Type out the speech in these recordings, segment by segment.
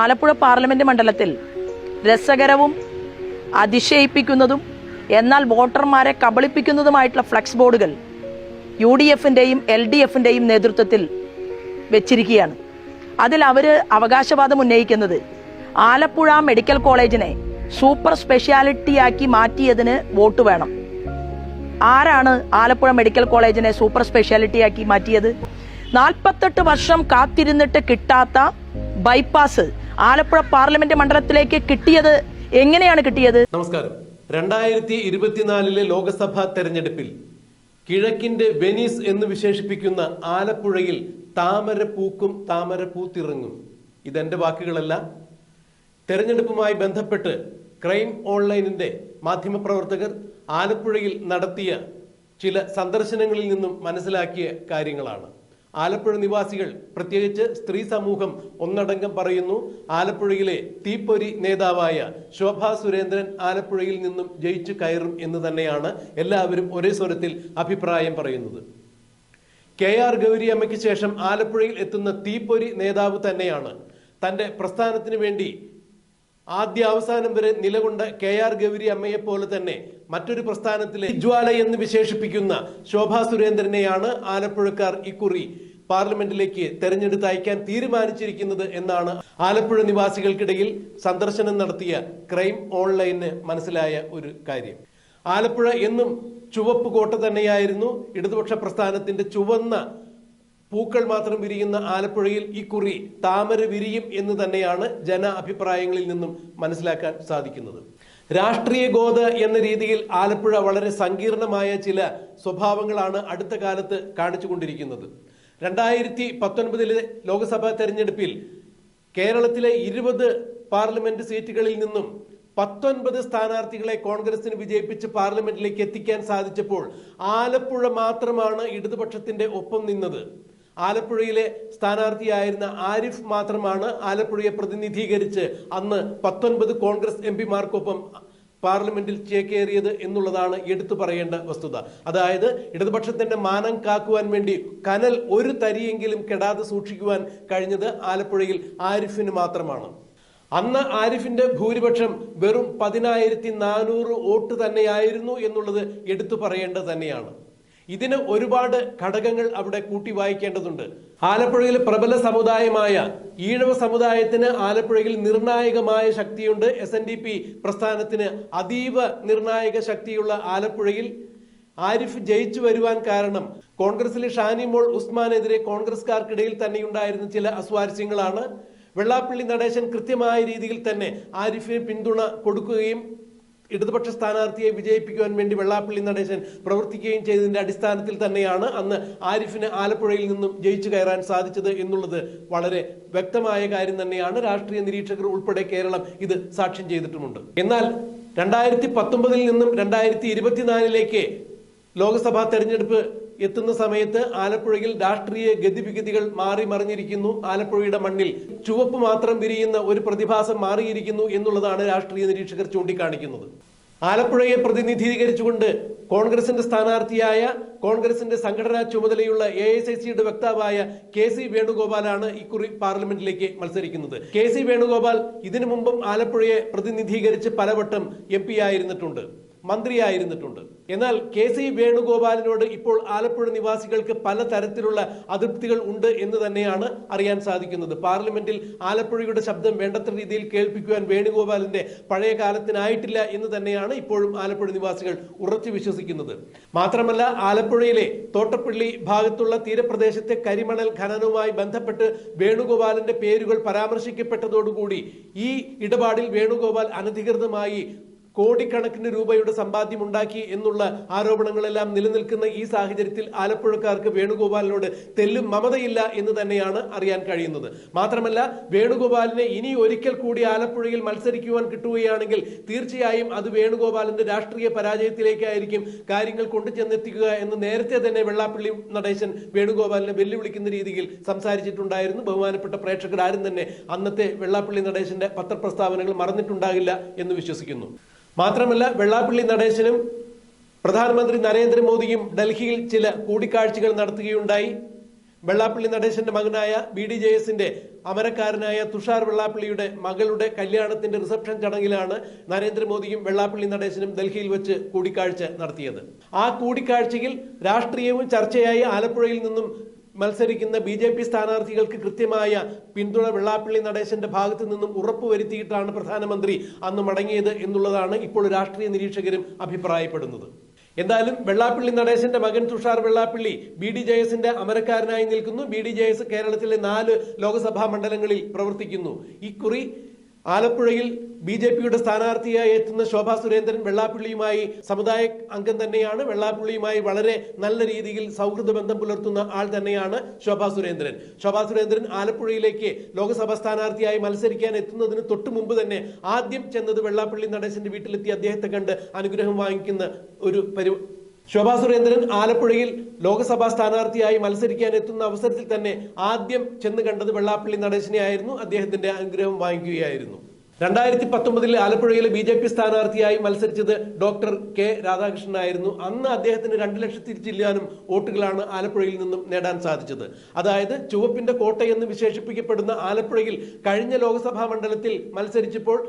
Alappuzha parliament മണ്ഡലത്തിൽ രസകരവും അതിശയിപ്പിക്കുന്നതും എന്നാൽ വോട്ടർമാരെ കബളിപ്പിക്കുന്നതുമായിട്ടുള്ള ഫ്ലക്സ് ബോർഡുകൾ യു ഡി എഫിന്റെയും എൽ ഡി എഫിന്റെയും നേതൃത്വത്തിൽ വെച്ചിരിക്കുകയാണ്. അതിൽ അവർ അവകാശവാദം ഉന്നയിക്കുന്നത് ആലപ്പുഴ മെഡിക്കൽ കോളേജിനെ സൂപ്പർ സ്പെഷ്യാലിറ്റിയാക്കി മാറ്റിയതിന് വോട്ട് വേണം. ആരാണ് ആലപ്പുഴ മെഡിക്കൽ കോളേജിനെ സൂപ്പർ സ്പെഷ്യാലിറ്റിയാക്കി മാറ്റിയത്? നാൽപ്പത്തെട്ട് വർഷം കാത്തിരുന്നിട്ട് കിട്ടാത്ത ബൈപ്പാസ് ആലപ്പുഴ പാർലമെന്റ് മണ്ഡലത്തിലേക്ക് കിട്ടിയത് എങ്ങനെയാണ് കിട്ടിയത്? നമസ്കാരം. രണ്ടായിരത്തി ഇരുപത്തിനാലിലെ ലോക്സഭാ തെരഞ്ഞെടുപ്പിൽ കിഴക്കിന്റെ വെനീസ് എന്ന് വിശേഷിപ്പിക്കുന്ന ആലപ്പുഴയിൽ താമര പൂക്കും താമര പൂത്തിറങ്ങും ഇതെന്റെ വാക്കുകളല്ല. തെരഞ്ഞെടുപ്പുമായി ബന്ധപ്പെട്ട് ക്രൈം ഓൺലൈനിന്റെ മാധ്യമപ്രവർത്തകർ ആലപ്പുഴയിൽ നടത്തിയ ചില സന്ദർശനങ്ങളിൽ നിന്നും മനസ്സിലാക്കിയ കാര്യങ്ങളാണ്. ആലപ്പുഴ നിവാസികൾ പ്രത്യേകിച്ച് സ്ത്രീ സമൂഹം ഒന്നടങ്കം പറയുന്നു ആലപ്പുഴയിലെ തീപ്പൊരി നേതാവായ ശോഭാ സുരേന്ദ്രൻ ആലപ്പുഴയിൽ നിന്നും ജയിച്ചു കയറും എന്ന് തന്നെയാണ് എല്ലാവരും ഒരേ സ്വരത്തിൽ അഭിപ്രായം പറയുന്നത്. കെ ആർ ഗൗരിയമ്മയ്ക്ക് ശേഷം ആലപ്പുഴയിൽ എത്തുന്ന തീപ്പൊരി നേതാവ് തന്നെയാണ്. തന്റെ പ്രസ്ഥാനത്തിന് വേണ്ടി ആദ്യ അവസാനം വരെ നിലകൊണ്ട കെ ആർ ഗൗരി അമ്മയെ പോലെ തന്നെ മറ്റൊരു പ്രസ്ഥാനത്തിലെ ജ്വാല എന്ന് വിശേഷിപ്പിക്കുന്ന ശോഭാ സുരേന്ദ്രനെയാണ് ആലപ്പുഴക്കാർ ഇക്കുറി പാർലമെന്റിലേക്ക് തെരഞ്ഞെടുത്ത് അയക്കാൻ തീരുമാനിച്ചിരിക്കുന്നത് എന്നാണ് ആലപ്പുഴ നിവാസികൾക്കിടയിൽ സന്ദർശനം നടത്തിയ ക്രൈം ഓൺലൈന് മനസ്സിലായ ഒരു കാര്യം. ആലപ്പുഴ എന്നും ചുവപ്പ് കോട്ട തന്നെയായിരുന്നു. ഇടതുപക്ഷ പ്രസ്ഥാനത്തിന്റെ ചുവന്ന പൂക്കൾ മാത്രം വിരിയുന്ന ആലപ്പുഴയിൽ ഇക്കുറി താമര വിരിയും എന്ന് തന്നെയാണ് ജന അഭിപ്രായങ്ങളിൽ നിന്നും മനസ്സിലാക്കാൻ സാധിക്കുന്നത്. രാഷ്ട്രീയ ഗോത എന്ന രീതിയിൽ ആലപ്പുഴ വളരെ സങ്കീർണമായ ചില സ്വഭാവങ്ങളാണ് അടുത്ത കാലത്ത് കാണിച്ചുകൊണ്ടിരിക്കുന്നത്. രണ്ടായിരത്തി പത്തൊൻപതിലെ ലോക്സഭാ തെരഞ്ഞെടുപ്പിൽ കേരളത്തിലെ ഇരുപത് പാർലമെന്റ് സീറ്റുകളിൽ നിന്നും പത്തൊൻപത് സ്ഥാനാർത്ഥികളെ കോൺഗ്രസിന് വിജയിപ്പിച്ച് പാർലമെന്റിലേക്ക് എത്തിക്കാൻ സാധിച്ചപ്പോൾ ആലപ്പുഴ മാത്രമാണ് ഇടതുപക്ഷത്തിന്റെ ഒപ്പം നിന്നത്. ആലപ്പുഴയിലെ സ്ഥാനാർത്ഥിയായിരുന്ന ആരിഫ് മാത്രമാണ് ആലപ്പുഴയെ പ്രതിനിധീകരിച്ച് അന്ന് പത്തൊൻപത് കോൺഗ്രസ് എം പിമാർക്കൊപ്പം പാർലമെന്റിൽ ചേക്കേറിയത് എന്നുള്ളതാണ് എടുത്തു പറയേണ്ട വസ്തുത. അതായത് ഇടതുപക്ഷത്തിന്റെ മാനം കാക്കുവാൻ വേണ്ടി കനൽ ഒരു തരിയെങ്കിലും കെടാതെ സൂക്ഷിക്കുവാൻ കഴിഞ്ഞത് ആലപ്പുഴയിൽ ആരിഫിന് മാത്രമാണ്. അന്ന് ആരിഫിന്റെ ഭൂരിപക്ഷം വെറും പതിനായിരത്തി നാനൂറ് വോട്ട് തന്നെയായിരുന്നു എന്നുള്ളത് എടുത്തു പറയേണ്ടത് തന്നെയാണ്. ഇതിന് ഒരുപാട് ഘടകങ്ങൾ അവിടെ കൂട്ടി വായിക്കേണ്ടതുണ്ട്. ആലപ്പുഴയിൽ പ്രബല സമുദായമായ ഈഴവ സമുദായത്തിന് ആലപ്പുഴയിൽ നിർണായകമായ ശക്തിയുണ്ട്. എസ് എൻ ഡി പി പ്രസ്ഥാനത്തിന് അതീവ നിർണായക ശക്തിയുള്ള ആലപ്പുഴയിൽ ആരിഫ് ജയിച്ചു വരുവാൻ കാരണം കോൺഗ്രസിലെ ഷാനിമോൾ ഉസ്മാനെതിരെ കോൺഗ്രസ്കാർക്കിടയിൽ തന്നെയുണ്ടായിരുന്ന ചില അസ്വാരസ്യങ്ങളാണ്. വെള്ളാപ്പള്ളി നടേശൻ കൃത്യമായ രീതിയിൽ തന്നെ ആരിഫിന് പിന്തുണ കൊടുക്കുകയും ഇടതുപക്ഷ സ്ഥാനാർത്ഥിയെ വിജയിപ്പിക്കുവാൻ വേണ്ടി വെള്ളാപ്പള്ളി നടേശൻ പ്രവർത്തിക്കുകയും ചെയ്തതിന്റെ അടിസ്ഥാനത്തിൽ തന്നെയാണ് അന്ന് ആരിഫിന് ആലപ്പുഴയിൽ നിന്നും ജയിച്ചു കയറാൻ സാധിച്ചത് എന്നുള്ളത് വളരെ വ്യക്തമായ കാര്യം തന്നെയാണ്. രാഷ്ട്രീയ നിരീക്ഷകർ ഉൾപ്പെടെ കേരളം ഇത് സാക്ഷ്യം ചെയ്തിട്ടുമുണ്ട്. എന്നാൽ രണ്ടായിരത്തി പത്തൊമ്പതിൽ നിന്നും രണ്ടായിരത്തി ഇരുപത്തിനാലിലേക്ക് ലോക്സഭാ തെരഞ്ഞെടുപ്പ് എത്തുന്ന സമയത്ത് ആലപ്പുഴയിൽ രാഷ്ട്രീയ ഗതിവിഗതികൾ മാറി മറിഞ്ഞിരിക്കുന്നു. ആലപ്പുഴയുടെ മണ്ണിൽ ചുവപ്പ് മാത്രം വിരിയുന്ന ഒരു പ്രതിഭാസം മാറിയിരിക്കുന്നു എന്നുള്ളതാണ് രാഷ്ട്രീയ നിരീക്ഷകർ ചൂണ്ടിക്കാണിക്കുന്നത്. ആലപ്പുഴയെ പ്രതിനിധീകരിച്ചുകൊണ്ട് കോൺഗ്രസിന്റെ സ്ഥാനാർത്ഥിയായ കോൺഗ്രസിന്റെ സംഘടനാ ചുമതലയുള്ള എ ഐ സി സിയുടെ വക്താവായ കെ സി വേണുഗോപാലാണ് ഇക്കുറി പാർലമെന്റിലേക്ക് മത്സരിക്കുന്നത്. കെ സി വേണുഗോപാൽ ഇതിനു മുമ്പും ആലപ്പുഴയെ പ്രതിനിധീകരിച്ച് പലവട്ടം എം പി ആയിരുന്നിട്ടുണ്ട്. മന്ത്രിയായിരുന്നിട്ടുണ്ട്. എന്നാൽ കെ സി വേണുഗോപാലിനോട് ഇപ്പോൾ ആലപ്പുഴ നിവാസികൾക്ക് പലതരത്തിലുള്ള അതൃപ്തികൾ ഉണ്ട് എന്ന് തന്നെയാണ് അറിയാൻ സാധിക്കുന്നത്. പാർലമെന്റിൽ ആലപ്പുഴയുടെ ശബ്ദം വേണ്ടത്ര രീതിയിൽ കേൾപ്പിക്കുവാൻ വേണുഗോപാലിന്റെ പഴയ കാലത്തിനായിട്ടില്ല എന്ന് തന്നെയാണ് ഇപ്പോഴും ആലപ്പുഴ നിവാസികൾ ഉറച്ചു വിശ്വസിക്കുന്നത്. മാത്രമല്ല ആലപ്പുഴയിലെ തോട്ടപ്പള്ളി ഭാഗത്തുള്ള തീരപ്രദേശത്തെ കരിമണൽ ഖനനവുമായി ബന്ധപ്പെട്ട് വേണുഗോപാലിന്റെ പേരുകൾ പരാമർശിക്കപ്പെട്ടതോടുകൂടി ഈ ഇടപാടിൽ വേണുഗോപാൽ അനധികൃതമായി കോടിക്കണക്കിന് രൂപയുടെ സമ്പാദ്യം ഉണ്ടാക്കി എന്നുള്ള ആരോപണങ്ങളെല്ലാം നിലനിൽക്കുന്ന ഈ സാഹചര്യത്തിൽ ആലപ്പുഴക്കാർക്ക് വേണുഗോപാലിനോട് തെല്ലും മമതയില്ല എന്ന് തന്നെയാണ് അറിയാൻ കഴിയുന്നത്. മാത്രമല്ല വേണുഗോപാലിനെ ഇനി ഒരിക്കൽ കൂടി ആലപ്പുഴയിൽ മത്സരിക്കുവാൻ കിട്ടുകയാണെങ്കിൽ തീർച്ചയായും അത് വേണുഗോപാലിന്റെ രാഷ്ട്രീയ പരാജയത്തിലേക്കായിരിക്കും കാര്യങ്ങൾ കൊണ്ടുചെന്നെത്തിക്കുക എന്ന് നേരത്തെ തന്നെ വെള്ളാപ്പള്ളി നടേശൻ വേണുഗോപാലിനെ വെല്ലുവിളിക്കുന്ന രീതിയിൽ സംസാരിച്ചിട്ടുണ്ടായിരുന്നു. ബഹുമാനപ്പെട്ട പ്രേക്ഷകർ ആരും തന്നെ അന്നത്തെ വെള്ളാപ്പള്ളി നടേശന്റെ പത്രപ്രസ്താവനകൾ മറന്നിട്ടുണ്ടാകില്ല എന്ന് വിശ്വസിക്കുന്നു. മാത്രമല്ല വെള്ളാപ്പള്ളി നടേശനും പ്രധാനമന്ത്രി നരേന്ദ്രമോദിയും ഡൽഹിയിൽ ചില കൂടിക്കാഴ്ചകൾ നടത്തുകയുണ്ടായി. വെള്ളാപ്പള്ളി നടേശന്റെ മകനായ ബി ഡി ജെ എസിന്റെ അമരക്കാരനായ തുഷാർ വെള്ളാപ്പള്ളിയുടെ മകളുടെ കല്യാണത്തിന്റെ റിസപ്ഷൻ ചടങ്ങിലാണ് നരേന്ദ്രമോദിയും വെള്ളാപ്പള്ളി നടേശനും ഡൽഹിയിൽ വെച്ച് കൂടിക്കാഴ്ച നടത്തിയത്. ആ കൂടിക്കാഴ്ചയിൽ രാഷ്ട്രീയവും ചർച്ചയായി ആലപ്പുഴയിൽ നിന്നും മത്സരിക്കുന്ന ബി ജെ പി സ്ഥാനാർത്ഥികൾക്ക് കൃത്യമായ പിന്തുണ വെള്ളാപ്പള്ളി നടേശന്റെ ഭാഗത്ത് നിന്നും ഉറപ്പുവരുത്തിയിട്ടാണ് പ്രധാനമന്ത്രി അന്ന് മടങ്ങിയത് എന്നുള്ളതാണ് ഇപ്പോൾ രാഷ്ട്രീയ നിരീക്ഷകരും അഭിപ്രായപ്പെടുന്നത്. എന്തായാലും വെള്ളാപ്പള്ളി നടേശന്റെ മകൻ Thushar Vellappally B D J എസിന്റെ അമരക്കാരനായി നിൽക്കുന്നു. ബി ഡി ജെ എസ് കേരളത്തിലെ നാല് ലോക്സഭാ മണ്ഡലങ്ങളിൽ പ്രവർത്തിക്കുന്നു. ഇക്കുറി ആലപ്പുഴയിൽ ബി ജെ പിയുടെ സ്ഥാനാർത്ഥിയായി എത്തുന്ന ശോഭാ സുരേന്ദ്രൻ വെള്ളാപ്പള്ളിയുമായി സമുദായ അംഗം തന്നെയാണ്. വെള്ളാപ്പള്ളിയുമായി വളരെ നല്ല രീതിയിൽ സൗഹൃദ ബന്ധം പുലർത്തുന്ന ആൾ തന്നെയാണ് ശോഭാ സുരേന്ദ്രൻ. ശോഭാ സുരേന്ദ്രൻ ആലപ്പുഴയിലേക്ക് ലോക്സഭാ സ്ഥാനാർത്ഥിയായി മത്സരിക്കാൻ എത്തുന്നതിന് തൊട്ടു മുമ്പ് തന്നെ ആദ്യം ചെന്നത് വെള്ളാപ്പള്ളി നടേശന്റെ വീട്ടിലെത്തി അദ്ദേഹത്തെ കണ്ട് അനുഗ്രഹം വാങ്ങിക്കുന്ന ഒരു പരി ശോഭാ സുരേന്ദ്രൻ ആലപ്പുഴയിൽ ലോക്സഭാ സ്ഥാനാർത്ഥിയായി മത്സരിക്കാൻ എത്തുന്ന അവസരത്തിൽ തന്നെ ആദ്യം ചെന്ന് കണ്ടത് വെള്ളാപ്പള്ളി നടേശനെ ആയിരുന്നു. അദ്ദേഹത്തിന്റെ അനുഗ്രഹം വാങ്ങിക്കുകയായിരുന്നു. രണ്ടായിരത്തി പത്തൊമ്പതിൽ ആലപ്പുഴയിലെ ബി ജെ പി സ്ഥാനാർത്ഥിയായി മത്സരിച്ചത് ഡോക്ടർ കെ രാധാകൃഷ്ണൻ ആയിരുന്നു. അന്ന് അദ്ദേഹത്തിന് രണ്ട് ലക്ഷത്തി ചില്ലാനും വോട്ടുകളാണ് ആലപ്പുഴയിൽ നിന്നും നേടാൻ സാധിച്ചത്. അതായത് ചുവപ്പിന്റെ കോട്ടയെന്ന് വിശേഷിപ്പിക്കപ്പെടുന്ന ആലപ്പുഴയിൽ കഴിഞ്ഞ ലോക്സഭാ മണ്ഡലത്തിൽ മത്സരിച്ചപ്പോൾ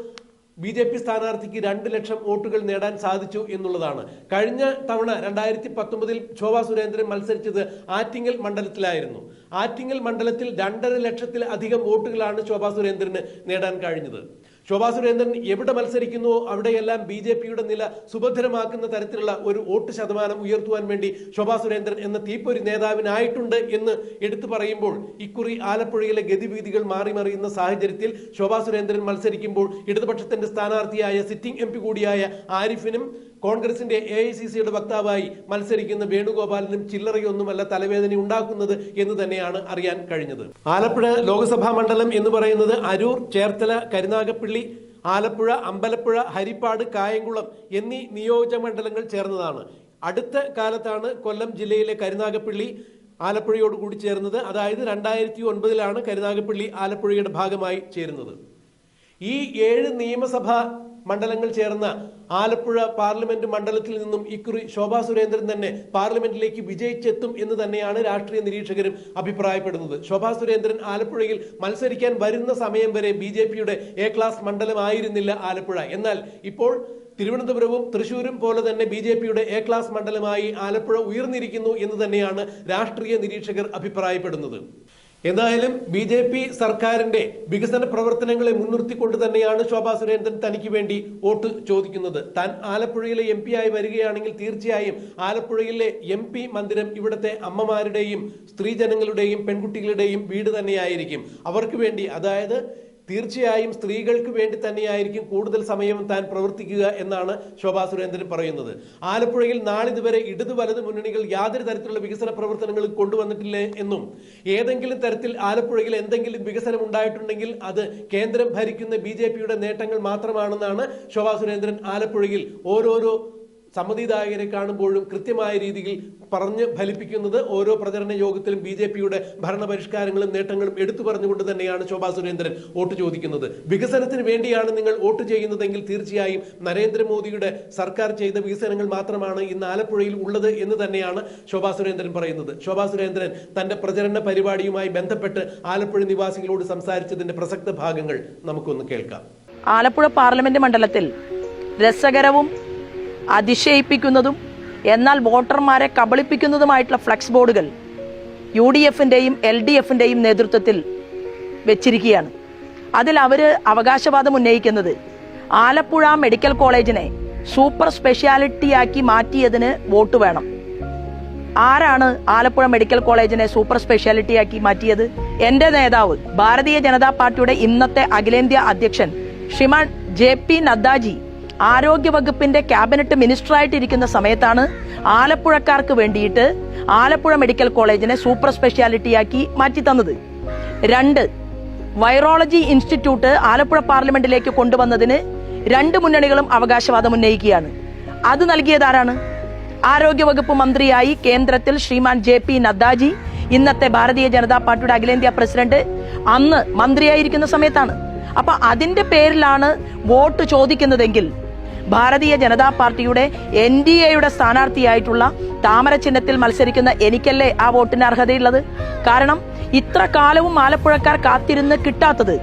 ബി ജെ പി സ്ഥാനാർത്ഥിക്ക് രണ്ട് ലക്ഷം വോട്ടുകൾ നേടാൻ സാധിച്ചു എന്നുള്ളതാണ്. കഴിഞ്ഞ തവണ രണ്ടായിരത്തി പത്തൊമ്പതിൽ ശോഭാ സുരേന്ദ്രൻ മത്സരിച്ചത് ആറ്റിങ്ങൽ മണ്ഡലത്തിലായിരുന്നു. ആറ്റിങ്ങൽ മണ്ഡലത്തിൽ രണ്ടര ലക്ഷത്തിൽ അധികം വോട്ടുകളാണ് ശോഭാ സുരേന്ദ്രന് നേടാൻ കഴിഞ്ഞത്. ശോഭാ സുരേന്ദ്രൻ എവിടെ മത്സരിക്കുന്നു? അവിടെയെല്ലാം ബി ജെ പിയുടെ നില സുഭദ്രമാക്കുന്ന തരത്തിലുള്ള ഒരു വോട്ട് ശതമാനം ഉയർത്തുവാൻ വേണ്ടി ശോഭാ സുരേന്ദ്രൻ എന്ന തീപ്പൊരി നേതാവിനായിട്ടുണ്ട് എന്ന് എടുത്തു പറയുമ്പോൾ ഇക്കുറി ആലപ്പുഴയിലെ ഗതിവീതികൾ മാറിമറിയുന്ന സാഹചര്യത്തിൽ ശോഭാ സുരേന്ദ്രൻ മത്സരിക്കുമ്പോൾ ഇടതുപക്ഷത്തിന്റെ സ്ഥാനാർത്ഥിയായ സിറ്റിംഗ് എം കൂടിയായ ആരിഫിനും കോൺഗ്രസിന്റെ എ ഐ സി സിയുടെ വക്താവായി മത്സരിക്കുന്ന വേണുഗോപാലിനും ചില്ലറയൊന്നുമല്ല തലവേദന ഉണ്ടാക്കുന്നത് എന്ന് തന്നെയാണ് അറിയാൻ കഴിഞ്ഞത്. ആലപ്പുഴ ലോക്സഭാ മണ്ഡലം എന്ന് പറയുന്നത് അരൂർ ചേർത്തല കരുനാഗപ്പള്ളി ആലപ്പുഴ അമ്പലപ്പുഴ ഹരിപ്പാട് കായംകുളം എന്നീ നിയോജക മണ്ഡലങ്ങൾ ചേർന്നതാണ്. അടുത്ത കാലത്താണ് കൊല്ലം ജില്ലയിലെ കരുനാഗപ്പള്ളി ആലപ്പുഴയോട് കൂടി ചേർന്നത്. അതായത് രണ്ടായിരത്തി ഒൻപതിലാണ് കരുനാഗപ്പള്ളി ആലപ്പുഴയുടെ ഭാഗമായി ചേരുന്നത്. ഈ ഏഴ് നിയമസഭാ മണ്ഡലങ്ങൾ ചേർന്ന ആലപ്പുഴ പാർലമെന്റ് മണ്ഡലത്തിൽ നിന്നും ഇക്കുറി ശോഭാ സുരേന്ദ്രൻ തന്നെ പാർലമെന്റിലേക്ക് വിജയിച്ചെത്തും എന്ന് തന്നെയാണ് രാഷ്ട്രീയ നിരീക്ഷകരും അഭിപ്രായപ്പെടുന്നത്. ശോഭാ സുരേന്ദ്രൻ ആലപ്പുഴയിൽ മത്സരിക്കാൻ വരുന്ന സമയം വരെ ബി എ ക്ലാസ് മണ്ഡലമായിരുന്നില്ല ആലപ്പുഴ. എന്നാൽ ഇപ്പോൾ തിരുവനന്തപുരവും തൃശൂരും പോലെ തന്നെ ബി ജെ പിയുടെ എ ക്ലാസ് മണ്ഡലമായി ആലപ്പുഴ ഉയർന്നിരിക്കുന്നു എന്ന് തന്നെയാണ് രാഷ്ട്രീയ നിരീക്ഷകർ അഭിപ്രായപ്പെടുന്നത്. എന്തായാലും ബി ജെ പി സർക്കാരിന്റെ വികസന പ്രവർത്തനങ്ങളെ മുൻനിർത്തിക്കൊണ്ട് തന്നെയാണ് ശോഭാ സുരേന്ദ്രൻ തനിക്ക് വേണ്ടി വോട്ട് ചോദിക്കുന്നത്. താൻ ആലപ്പുഴയിലെ എം ആയി വരികയാണെങ്കിൽ തീർച്ചയായും ആലപ്പുഴയിലെ എം പി മന്ദിരം ഇവിടുത്തെ അമ്മമാരുടെയും സ്ത്രീജനങ്ങളുടെയും പെൺകുട്ടികളുടെയും വീട് തന്നെയായിരിക്കും. അവർക്ക് വേണ്ടി അതായത് തീർച്ചയായും സ്ത്രീകൾക്ക് വേണ്ടി തന്നെയായിരിക്കും കൂടുതൽ സമയം താൻ പ്രവർത്തിക്കുക എന്നാണ് ശോഭാ സുരേന്ദ്രൻ പറയുന്നത്. ആലപ്പുഴയിൽ നാളിതുവരെ ഇടതു വലതു മുന്നണികൾ യാതൊരു തരത്തിലുള്ള വികസന പ്രവർത്തനങ്ങളും കൊണ്ടുവന്നിട്ടില്ല എന്നും ഏതെങ്കിലും തരത്തിൽ ആലപ്പുഴയിൽ എന്തെങ്കിലും വികസനം ഉണ്ടായിട്ടുണ്ടെങ്കിൽ അത് കേന്ദ്രം ഭരിക്കുന്ന ബി നേട്ടങ്ങൾ മാത്രമാണെന്നാണ് ശോഭാ സുരേന്ദ്രൻ ആലപ്പുഴയിൽ ഓരോരോ സമ്മതിദായകരെ കാണുമ്പോഴും കൃത്യമായ രീതിയിൽ പറഞ്ഞ് ഫലിപ്പിക്കുന്നത് ഓരോ പ്രചരണ യോഗത്തിലും ബി ജെ പിയുടെ ഭരണപരിഷ്കാരങ്ങളും നേട്ടങ്ങളും എടുത്തു പറഞ്ഞുകൊണ്ട് തന്നെയാണ് ശോഭാ സുരേന്ദ്രൻ വോട്ട് ചോദിക്കുന്നത്. വികസനത്തിന് വേണ്ടിയാണ് നിങ്ങൾ വോട്ട് ചെയ്യുന്നതെങ്കിൽ തീർച്ചയായും നരേന്ദ്രമോദിയുടെ സർക്കാർ ചെയ്ത വികസനങ്ങൾ മാത്രമാണ് ഇന്ന് ആലപ്പുഴയിൽ ഉള്ളത് എന്ന് തന്നെയാണ് ശോഭാ സുരേന്ദ്രൻ പറയുന്നത്. ശോഭാ സുരേന്ദ്രൻ തന്റെ പ്രചരണ പരിപാടിയുമായി ബന്ധപ്പെട്ട് ആലപ്പുഴ നിവാസികളോട് സംസാരിച്ചതിന്റെ പ്രസക്ത ഭാഗങ്ങൾ നമുക്കൊന്ന് കേൾക്കാം. ആലപ്പുഴ പാർലമെന്റ് മണ്ഡലത്തിൽ രസകരവും അതിശയിപ്പിക്കുന്നതും എന്നാൽ വോട്ടർമാരെ കബളിപ്പിക്കുന്നതുമായിട്ടുള്ള ഫ്ലക്സ് ബോർഡുകൾ യു ഡി എഫിന്റെയും എൽ ഡി എഫിന്റെയും നേതൃത്വത്തിൽ വെച്ചിരിക്കുകയാണ്. അതിൽ അവർ അവകാശവാദം ഉന്നയിക്കുന്നത് ആലപ്പുഴ മെഡിക്കൽ കോളേജിനെ സൂപ്പർ സ്പെഷ്യാലിറ്റിയാക്കി മാറ്റിയതിന് വോട്ട് വേണം. ആരാണ് ആലപ്പുഴ മെഡിക്കൽ കോളേജിനെ സൂപ്പർ സ്പെഷ്യാലിറ്റിയാക്കി മാറ്റിയത്? എന്റെ നേതാവ് ഭാരതീയ ജനതാ പാർട്ടിയുടെ ഇന്നത്തെ അഖിലേന്ത്യാ അധ്യക്ഷൻ ശ്രീമാൻ ജെ പി നദ്ദാജി ആരോഗ്യ വകുപ്പിന്റെ ക്യാബിനറ്റ് മിനിസ്റ്ററായിട്ടിരിക്കുന്ന സമയത്താണ് ആലപ്പുഴക്കാർക്ക് വേണ്ടിയിട്ട് ആലപ്പുഴ മെഡിക്കൽ കോളേജിനെ സൂപ്പർ സ്പെഷ്യാലിറ്റിയാക്കി മാറ്റി തന്നത്. രണ്ട് വൈറോളജി ഇൻസ്റ്റിറ്റ്യൂട്ട് ആലപ്പുഴ പാർലമെന്റിലേക്ക് കൊണ്ടുവന്നതിന് രണ്ട് മുന്നണികളും അവകാശവാദം ഉന്നയിക്കുകയാണ്. അത് നൽകിയത് ആരാണ് ആരോഗ്യവകുപ്പ് മന്ത്രിയായി കേന്ദ്രത്തിൽ ശ്രീമാൻ ജെ പി നദ്ദാജി ഇന്നത്തെ ഭാരതീയ ജനതാ പാർട്ടിയുടെ അഖിലേന്ത്യാ പ്രസിഡന്റ് അന്ന് മന്ത്രിയായിരിക്കുന്ന സമയത്താണ്. അപ്പൊ അതിന്റെ പേരിലാണ് വോട്ട് ചോദിക്കുന്നതെങ്കിൽ ഭാരതീയ ജനതാ പാർട്ടിയുടെ എൻ ഡി എയുടെ സ്ഥാനാർത്ഥിയായിട്ടുള്ള താമര ചിഹ്നത്തിൽ മത്സരിക്കുന്ന എനിക്കല്ലേ ആ വോട്ടിന് അർഹതയുള്ളത്? കാരണം ഇത്ര കാലവും ആലപ്പുഴക്കാർ കാത്തിരുന്ന് കിട്ടാത്തത്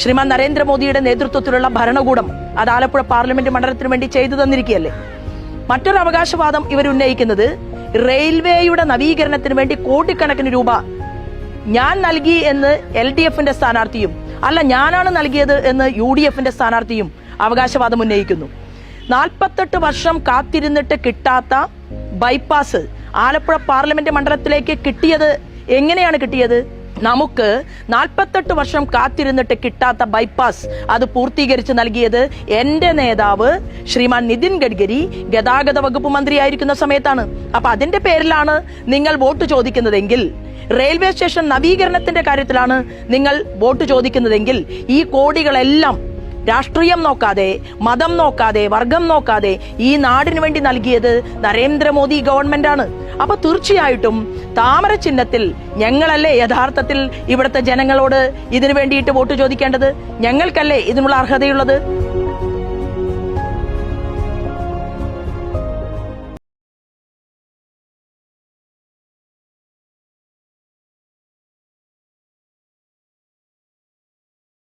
ശ്രീമാൻ നരേന്ദ്രമോദിയുടെ നേതൃത്വത്തിലുള്ള ഭരണകൂടം അത് ആലപ്പുഴ പാർലമെന്റ് മണ്ഡലത്തിന് വേണ്ടി ചെയ്തു തന്നിരിക്കുകയല്ലേ? മറ്റൊരു അവകാശവാദം ഇവർ ഉന്നയിക്കുന്നത് റെയിൽവേയുടെ നവീകരണത്തിന് വേണ്ടി കോടിക്കണക്കിന് രൂപ ഞാൻ നൽകി എന്ന് എൽ ഡി എഫിന്റെ സ്ഥാനാർത്ഥിയും അല്ല ഞാനാണ് നൽകിയത് എന്ന് യു ഡി എഫിന്റെ സ്ഥാനാർത്ഥിയും അവകാശവാദം ഉന്നയിക്കുന്നു. നാൽപ്പത്തെട്ട് വർഷം കാത്തിരുന്നിട്ട് കിട്ടാത്ത ബൈപ്പാസ് ആലപ്പുഴ പാർലമെന്റ് മണ്ഡലത്തിലേക്ക് കിട്ടിയത് എങ്ങനെയാണ് കിട്ടിയത്? നമുക്ക് നാൽപ്പത്തെട്ട് വർഷം കാത്തിരുന്നിട്ട് കിട്ടാത്ത ബൈപ്പാസ് അത് പൂർത്തീകരിച്ച് നൽകിയത് എന്റെ നേതാവ് ശ്രീമാൻ നിതിൻ ഗഡ്കരി ഗതാഗത വകുപ്പ് മന്ത്രിയായിരിക്കുന്ന സമയത്താണ്. അപ്പൊ അതിന്റെ പേരിലാണ് നിങ്ങൾ വോട്ട് ചോദിക്കുന്നതെങ്കിൽ റെയിൽവേ സ്റ്റേഷൻ നവീകരണത്തിന്റെ കാര്യത്തിലാണ് നിങ്ങൾ വോട്ട് ചോദിക്കുന്നതെങ്കിൽ ഈ കോടികളെല്ലാം രാഷ്ട്രീയം നോക്കാതെ മതം നോക്കാതെ വർഗം നോക്കാതെ ഈ നാടിന് വേണ്ടി നൽകിയത് നരേന്ദ്രമോദി ഗവൺമെന്റ് ആണ് അപ്പൊ തീർച്ചയായിട്ടും താമര ചിഹ്നത്തിൽ ഞങ്ങളല്ലേ യഥാർത്ഥത്തിൽ ഇവിടുത്തെ ജനങ്ങളോട് ഇതിനു വേണ്ടിയിട്ട് വോട്ട് ചോദിക്കേണ്ടത്? ഞങ്ങൾക്കല്ലേ ഇതിനുള്ള അർഹതയുള്ളത്?